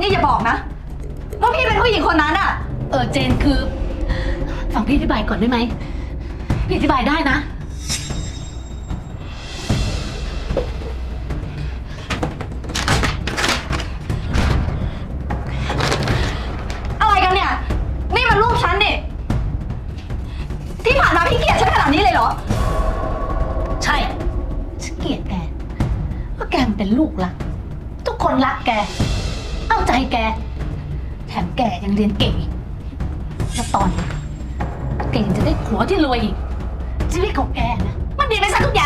นี่อย่าบอกนะ ว่าพี่เป็นผู้หญิงคนนั้นอะเออเจนคือฟังพี่อธิบายก่อนได้ไหมพี่อธิบายได้นะ อะไรกันเนี่ย นี่มันรูปฉันนี่ที่ผ่านมาพี่เกลียดฉันขนาดนี้เลยเหรอ ใช่ฉันเกลียดแกเพราะแกมันเป็นลูกรัก ทุกคนรักแก เอาใจแก แถมแกยังเรียนเก่งอีกแล้วตอนนี้แกยังจะได้ผัวที่รวยอีกชีวิตของแกนะมันดีไปซะทุกอย่าง